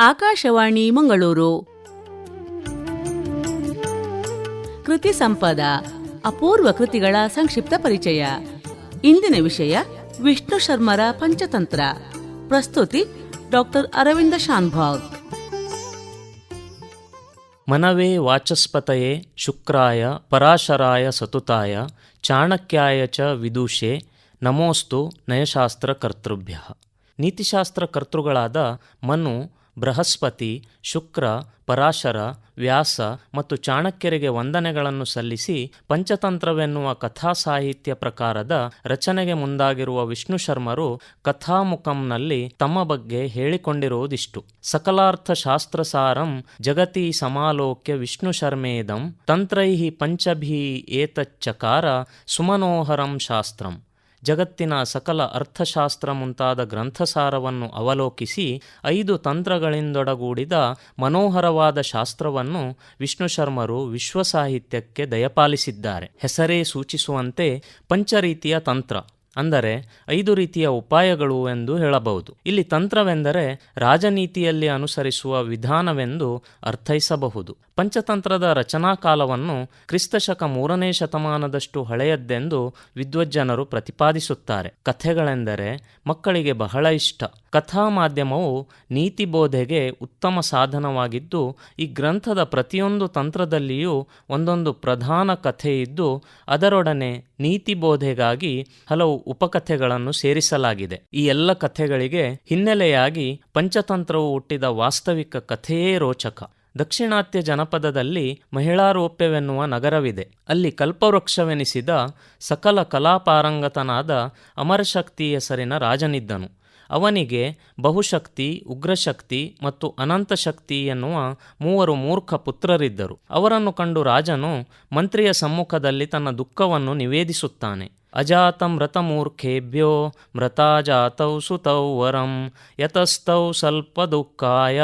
ಆಕಾಶವಾಣಿ ಮಂಗಳೂರು. ಕೃತಿ ಸಂಪದ, ಅಪೂರ್ವ ಕೃತಿಗಳ ಸಂಕ್ಷಿಪ್ತ ಪರಿಚಯ. ಇಂದಿನ ವಿಷಯ ವಿಷ್ಣು ಶರ್ಮರ ಪಂಚತಂತ್ರ. ಪ್ರಸ್ತುತಿ ಡಾಕ್ಟರ್ ಅರವಿಂದ ಶಾನ್ಭಾಗ್. ಮನವೇ ವಾಚಸ್ಪತಯೇ ಶುಕ್ರಾಯ ಪರಾಶರಾಯ ಸತುತಾಯ ಚಾಣಕ್ಯಾಯ ಚ ವಿದೂಷೆ ನಮೋಸ್ತು ನಯಶಾಸ್ತ್ರ ಕರ್ತೃಭ್ಯ ನೀತಿಶಾಸ್ತ್ರ ಕರ್ತೃಗಳಾದ ಮನು ಬೃಹಸ್ಪತಿ, ಶುಕ್ರ, ಪರಾಶರ, ವ್ಯಾಸ ಮತ್ತು ಚಾಣಕ್ಯರಿಗೆ ವಂದನೆಗಳನ್ನು ಸಲ್ಲಿಸಿ ಪಂಚತಂತ್ರವೆನ್ನುವ ಕಥಾ ಸಾಹಿತ್ಯ ಪ್ರಕಾರದ ರಚನೆಗೆ ಮುಂದಾಗಿರುವ ವಿಷ್ಣು ಶರ್ಮರು ಕಥಾಮುಖಂನಲ್ಲಿ ತಮ್ಮ ಬಗ್ಗೆ ಹೇಳಿಕೊಂಡಿರುವುದಿಷ್ಟು. ಸಕಲಾರ್ಥ ಶಾಸ್ತ್ರಸಾರಂ ಜಗತಿ ಸಮಾಲೋಕ್ಯ ವಿಷ್ಣು ಶರ್ಮೇದಂ ತಂತ್ರೈ ಪಂಚಭೀ ಏತಚ್ಚಕಾರ ಸುಮನೋಹರಂ ಶಾಸ್ತ್ರಂ. ಜಗತ್ತಿನ ಸಕಲ ಅರ್ಥಶಾಸ್ತ್ರ ಮುಂತಾದ ಗ್ರಂಥಸಾರವನ್ನು ಅವಲೋಕಿಸಿ ಐದು ತಂತ್ರಗಳಿಂದೊಡಗೂಡಿದ ಮನೋಹರವಾದ ಶಾಸ್ತ್ರವನ್ನು ವಿಷ್ಣು ಶರ್ಮರು ವಿಶ್ವ ಸಾಹಿತ್ಯಕ್ಕೆ ದಯಪಾಲಿಸಿದ್ದಾರೆ. ಹೆಸರೇ ಸೂಚಿಸುವಂತೆ ಪಂಚರೀತಿಯ ತಂತ್ರ. ಅಂದರೆ ಐದು ರೀತಿಯ ಉಪಾಯಗಳು ಎಂದು ಹೇಳಬಹುದು. ಇಲ್ಲಿ ತಂತ್ರವೆಂದರೆ ರಾಜನೀತಿಯಲ್ಲಿ ಅನುಸರಿಸುವ ವಿಧಾನವೆಂದು ಅರ್ಥೈಸಬಹುದು. ಪಂಚತಂತ್ರದ ರಚನಾ ಕಾಲವನ್ನು ಕ್ರಿಸ್ತಶಕ ಮೂರನೇ ಶತಮಾನದಷ್ಟು ಹಳೆಯದ್ದೆಂದು ವಿದ್ವಜ್ಜನರು ಪ್ರತಿಪಾದಿಸುತ್ತಾರೆ. ಕಥೆಗಳೆಂದರೆ ಮಕ್ಕಳಿಗೆ ಬಹಳ ಇಷ್ಟ. ಕಥಾ ಮಾಧ್ಯಮವು ನೀತಿ ಬೋಧೆಗೆ ಉತ್ತಮ ಸಾಧನವಾಗಿದ್ದು, ಈ ಗ್ರಂಥದ ಪ್ರತಿಯೊಂದು ತಂತ್ರದಲ್ಲಿಯೂ ಒಂದೊಂದು ಪ್ರಧಾನ ಕಥೆ ಇದ್ದು ಅದರೊಡನೆ ನೀತಿ ಬೋಧೆಗಾಗಿ ಹಲವು ಉಪಕಥೆಗಳನ್ನು ಸೇರಿಸಲಾಗಿದೆ. ಈ ಎಲ್ಲ ಕಥೆಗಳಿಗೆ ಹಿನ್ನೆಲೆಯಾಗಿ ಪಂಚತಂತ್ರವು ಹುಟ್ಟಿದ ವಾಸ್ತವಿಕ ಕಥೆಯೇ ರೋಚಕ. ದಕ್ಷಿಣಾತ್ಯ ಜನಪದದಲ್ಲಿ ಮಹಿಳಾರೋಪ್ಯವೆನ್ನುವ ನಗರವಿದೆ. ಅಲ್ಲಿ ಕಲ್ಪವೃಕ್ಷವೆನಿಸಿದ ಸಕಲ ಕಲಾಪಾರಂಗತನಾದ ಅಮರಶಕ್ತಿ ಹೆಸರಿನ ರಾಜನಿದ್ದನು. ಅವನಿಗೆ ಬಹುಶಕ್ತಿ, ಉಗ್ರಶಕ್ತಿ ಮತ್ತು ಅನಂತ ಶಕ್ತಿ ಎನ್ನುವ ಮೂವರು ಮೂರ್ಖ ಪುತ್ರರಿದ್ದರು. ಅವರನ್ನು ಕಂಡು ರಾಜನು ಮಂತ್ರಿಯ ಸಮ್ಮುಖದಲ್ಲಿ ತನ್ನ ದುಃಖವನ್ನು ನಿವೇದಿಸುತ್ತಾನೆ. ಅಜಾತಂ ಮೃತಮೂರ್ಖೇಭ್ಯೋ ಮೃತಾಜಾತೌ ಸುತೌ ವರಂ ಯತಸ್ತೌ ಸ್ವಲ್ಪ ದುಃಖಾಯ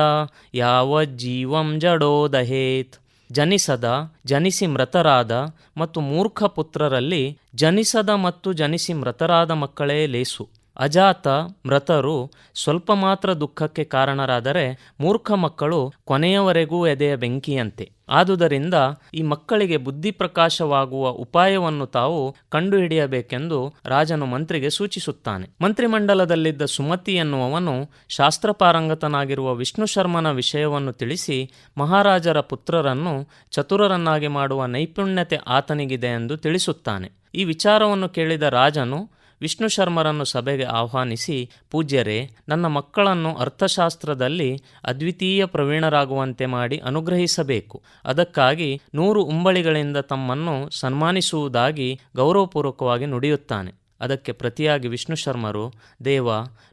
ಯಾವಜ್ಜೀವಂ ಜಡೋದಹೇತ್ ಜನಿಸದ ಜನಿಸಿ ಮೃತರಾದ ಮತ್ತು ಮೂರ್ಖ ಪುತ್ರರಲ್ಲಿ ಜನಿಸದ ಮತ್ತು ಜನಿಸಿ ಮೃತರಾದ ಮಕ್ಕಳೇ ಲೇಸು. ಅಜಾತ, ಮೃತರು ಸ್ವಲ್ಪ ಮಾತ್ರ ದುಃಖಕ್ಕೆ ಕಾರಣರಾದರೆ ಮೂರ್ಖ ಮಕ್ಕಳು ಕೊನೆಯವರೆಗೂ ಎದೆಯ ಬೆಂಕಿಯಂತೆ. ಆದುದರಿಂದ ಈ ಮಕ್ಕಳಿಗೆ ಬುದ್ಧಿ ಪ್ರಕಾಶವಾಗುವ ಉಪಾಯವನ್ನು ತಾವು ಕಂಡುಹಿಡಿಯಬೇಕೆಂದು ರಾಜನು ಮಂತ್ರಿಗೆ ಸೂಚಿಸುತ್ತಾನೆ. ಮಂತ್ರಿಮಂಡಲದಲ್ಲಿದ್ದ ಸುಮತಿ ಎನ್ನುವವನು ಶಾಸ್ತ್ರಪಾರಂಗತನಾಗಿರುವ ವಿಷ್ಣು ಶರ್ಮನ ವಿಷಯವನ್ನು ತಿಳಿಸಿ ಮಹಾರಾಜರ ಪುತ್ರರನ್ನು ಚತುರರನ್ನಾಗಿ ಮಾಡುವ ನೈಪುಣ್ಯತೆ ಆತನಿಗಿದೆ ಎಂದು ತಿಳಿಸುತ್ತಾನೆ. ಈ ವಿಚಾರವನ್ನು ಕೇಳಿದ ರಾಜನು ವಿಷ್ಣು ಶರ್ಮರನ್ನು ಸಭೆಗೆ ಆಹ್ವಾನಿಸಿ, ಪೂಜ್ಯರೇ, ನನ್ನ ಮಕ್ಕಳನ್ನು ಅರ್ಥಶಾಸ್ತ್ರದಲ್ಲಿ ಅದ್ವಿತೀಯ ಪ್ರವೀಣರಾಗುವಂತೆ ಮಾಡಿ ಅನುಗ್ರಹಿಸಬೇಕು. ಅದಕ್ಕಾಗಿ ನೂರು ಉಂಬಳಿಗಳಿಂದ ತಮ್ಮನ್ನು ಸನ್ಮಾನಿಸುವುದಾಗಿ ಗೌರವಪೂರ್ವಕವಾಗಿ ನುಡಿಯುತ್ತಾನೆ. ಅದಕ್ಕೆ ಪ್ರತಿಯಾಗಿ ವಿಷ್ಣು ಶರ್ಮರು, ದೇವ,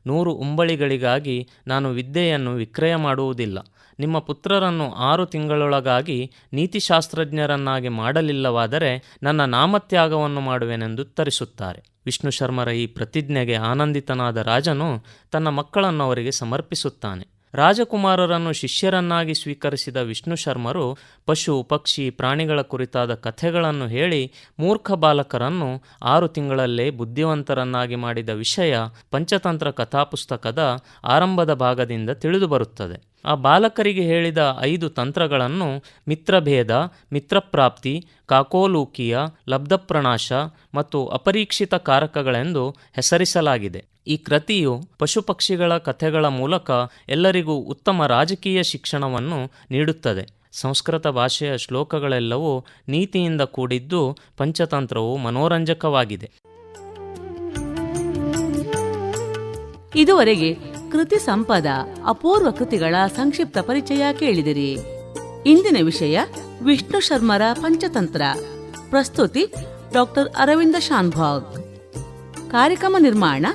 ನೂರು ಉಂಬಳಿಗಳಿಗಾಗಿ ನಾನು ವಿದ್ಯೆಯನ್ನು ವಿಕ್ರಯ ಮಾಡುವುದಿಲ್ಲ. ನಿಮ್ಮ ಪುತ್ರರನ್ನು ಆರು ತಿಂಗಳೊಳಗಾಗಿ ನೀತಿಶಾಸ್ತ್ರಜ್ಞರನ್ನಾಗಿ ಮಾಡಲಿಲ್ಲವಾದರೆ ನನ್ನ ನಾಮತ್ಯಾಗವನ್ನು ಮಾಡುವೆನೆಂದು ಉತ್ತರಿಸುತ್ತಾರೆ. ವಿಷ್ಣು ಶರ್ಮರ ಈ ಪ್ರತಿಜ್ಞೆಗೆ ಆನಂದಿತನಾದ ರಾಜನು ತನ್ನ ಮಕ್ಕಳನ್ನು ಅವರಿಗೆ ಸಮರ್ಪಿಸುತ್ತಾನೆ. ರಾಜಕುಮಾರರನ್ನು ಶಿಷ್ಯರನ್ನಾಗಿ ಸ್ವೀಕರಿಸಿದ ವಿಷ್ಣು ಶರ್ಮರು ಪಶು, ಪಕ್ಷಿ, ಪ್ರಾಣಿಗಳ ಕುರಿತಾದ ಕಥೆಗಳನ್ನು ಹೇಳಿ ಮೂರ್ಖ ಬಾಲಕರನ್ನು ಆರು ತಿಂಗಳಲ್ಲೇ ಬುದ್ಧಿವಂತರನ್ನಾಗಿ ಮಾಡಿದ ವಿಷಯ ಪಂಚತಂತ್ರ ಕಥಾಪುಸ್ತಕದ ಆರಂಭದ ಭಾಗದಿಂದ ತಿಳಿದುಬರುತ್ತದೆ ಆ ಬಾಲಕರಿಗೆ ಹೇಳಿದ ಐದು ತಂತ್ರಗಳನ್ನು ಮಿತ್ರಭೇದ, ಮಿತ್ರಪ್ರಾಪ್ತಿ, ಕಾಕೋಲೂಕಿಯ ಲಬ್ಧಪ್ರಣಾಶ ಮತ್ತು ಅಪರೀಕ್ಷಿತ ಕಾರಕಗಳೆಂದು ಹೆಸರಿಸಲಾಗಿದೆ. ಈ ಕೃತಿಯು ಪಶುಪಕ್ಷಿಗಳ ಕಥೆಗಳ ಮೂಲಕ ಎಲ್ಲರಿಗೂ ಉತ್ತಮ ರಾಜಕೀಯ ಶಿಕ್ಷಣವನ್ನು ನೀಡುತ್ತದೆ. ಸಂಸ್ಕೃತ ಭಾಷೆಯ ಶ್ಲೋಕಗಳೆಲ್ಲವೂ ನೀತಿಯಿಂದ ಕೂಡಿದ್ದು ಪಂಚತಂತ್ರವು ಮನೋರಂಜಕವಾಗಿದೆ. ಇದುವರೆಗೆ ಕೃತಿ ಸಂಪದ ಅಪೂರ್ವ ಕೃತಿಗಳ ಸಂಕ್ಷಿಪ್ತ ಪರಿಚಯ ಕೇಳಿದಿರಿ. ಇಂದಿನ ವಿಷಯ ವಿಷ್ಣು ಶರ್ಮರ ಪಂಚತಂತ್ರ. ಪ್ರಸ್ತುತಿ ಡಾಕ್ಟರ್ ಅರವಿಂದ ಶಾನ್ಭಾಗ್. ಕಾರ್ಯಕ್ರಮ ನಿರ್ಮಾಣ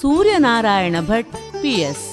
ಸೂರ್ಯನಾರಾಯಣ ಭಟ್ ಪಿಎಸ್